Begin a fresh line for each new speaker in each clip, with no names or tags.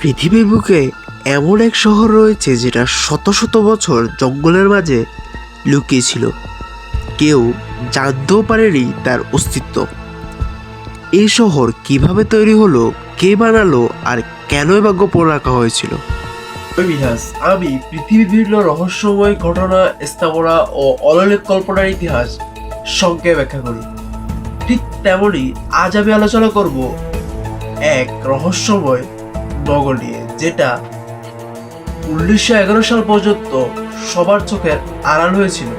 পৃথিবীর বুকে এমন এক শহর রয়েছে যেটা শত শত বছর জঙ্গলের মাঝে লুকিয়ে ছিল। কেউ জানতেও পারেনি তার অস্তিত্ব। এই শহর কীভাবে তৈরি হলো, কে বানালো, আর কেনই বা গোপন রাখা হয়েছিল?
ইতিহাস আমি পৃথিবীর বিভিন্ন রহস্যময় ঘটনা, স্থাপনা ও অলৌকিক কল্পনার ইতিহাস সংক্ষেপে ব্যাখ্যা করি। ঠিক তেমনই আজ আমি আলোচনা করব এক রহস্যময় নিয়ে যেটা উনিশশো এগারো সাল পর্যন্ত সবার চোখের আড়াল হয়েছিল।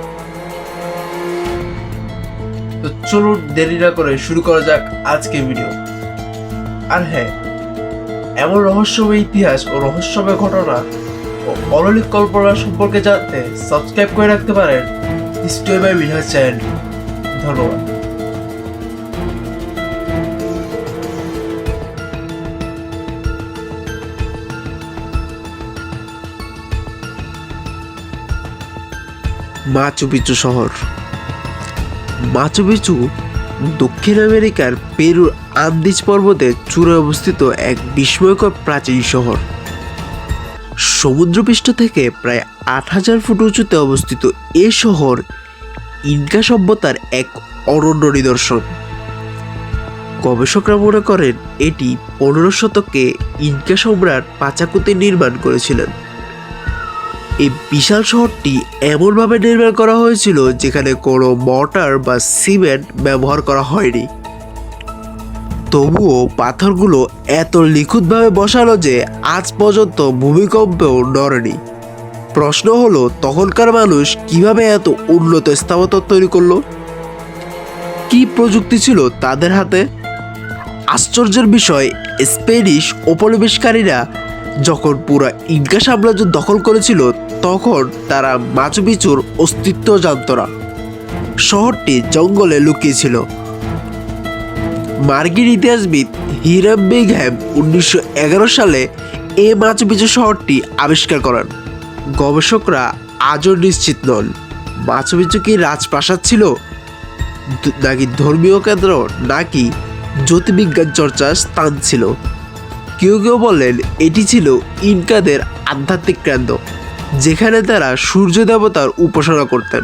তো চলুন দেরি না করে শুরু করা যাক আজকে ভিডিও। আর হ্যাঁ এমন রহস্যময় ইতিহাস ও রহস্যময় ঘটনা ও অলৌকিক কল্পনা সম্পর্কে জানতে সাবস্ক্রাইব করে রাখতে পারেন হিস্ট্রি বাই বিহার চ্যানেল ধন্যবাদ।
মাচু পিচু শহর। মাচুপিচু দক্ষিণ আমেরিকার পেরুর আন্দিজ পর্বতের চূড়ায় অবস্থিত এক বিস্ময়কর প্রাচীন শহর। সমুদ্রপৃষ্ঠ থেকে প্রায় আট হাজার ফুট উঁচুতে অবস্থিত এ শহর ইনকা সভ্যতার এক অরণ্য নিদর্শন। গবেষকরা মনে করেন এটি পনেরো শতকে ইনকা সম্রাট পাচাকুতে নির্মাণ করেছিলেন। এই বিশাল শহরটি এমনভাবে নির্মাণ করা হয়েছিল যেখানে কোনো মর্টার বা সিমেন্ট ব্যবহার করা হয়নি। তবুও পাথরগুলো এত নিখুঁতভাবে বসানো যে আজ পর্যন্ত ভূমিকম্পেও নড়েনি। প্রশ্ন হলো, তখনকার মানুষ কীভাবে এত উন্নত স্থাপত্য তৈরি করল? কি প্রযুক্তি ছিল তাদের হাতে? আশ্চর্যের বিষয় স্পেনিশ উপনিবেশকারীরা যখন পুরা ইনকা সাম্রাজ্য দখল করেছিল, তখন তারা মাচু পিচুর অস্তিত্ব জানত না। শহরটি জঙ্গলে লুকিয়েছিল মার্কিন ইতিহাসবিদ হিরাম বিঘ্যাম উনিশশো সালে এ মাচু পিচু শহরটি আবিষ্কার করেন। গবেষকরা আজও নিশ্চিত নন, মাচু পিচু কি রাজপ্রাসাদ ছিল, নাকি ধর্মীয় কেন্দ্র, নাকি জ্যোতির্বিজ্ঞান চর্চার স্থান ছিল। কেউ কেউ বলেন এটি ছিল ইনকাদের আধ্যাত্মিক কেন্দ্র, যেখানে তারা সূর্য দেবতার উপাসনা করতেন।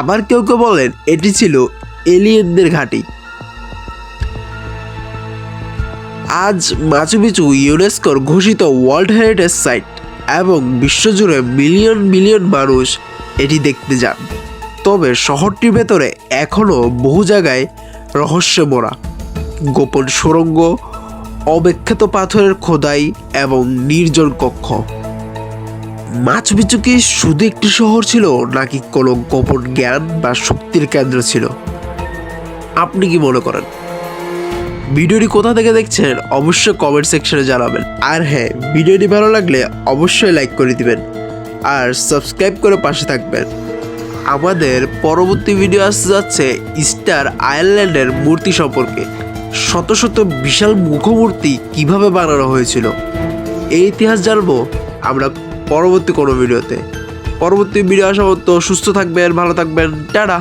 আবার কেউ কেউ বলেন এটি ছিল এলিয়েনদের ঘাঁটি। আজ মাচু পিচু ইউনেস্কোর ঘোষিত ওয়ার্ল্ড হেরিটেজ সাইট এবং বিশ্বজুড়ে মিলিয়ন মিলিয়ন মানুষ এটি দেখতে যান। তবে শহরটির ভেতরে এখনও বহু জায়গায় রহস্য মোড়া গোপন সুড়ঙ্গ অবিখ্যাত পাথরের খোদাই এবং নির্জন কক্ষ। পিচু কি শুধু একটি শহর ছিল, নাকি কোনো গোপন জ্ঞান বা শক্তির কেন্দ্র ছিল? আপনি কি মনে করেন? ভিডিওটি কোথা থেকে দেখছেন, অবশ্যই কমেন্ট সেকশনে জানাবেন। আর হ্যাঁ ভিডিওটি ভালো লাগলে অবশ্যই লাইক করে দিবেন। আর সাবস্ক্রাইব করে পাশে থাকবেন। আমাদের পরবর্তী ভিডিও আসতে যাচ্ছে ইস্টার আয়ারল্যান্ডের মূর্তি সম্পর্কে। শত শত বিশাল মুখমূর্তি কীভাবে বানানো হয়েছিল? এই ইতিহাস জানব আমরা পরবর্তী কোনো ভিডিওতে। পরবর্তী ভিডিও আসা মতো সুস্থ থাকবেন, ভালো থাকবেন, টাটা!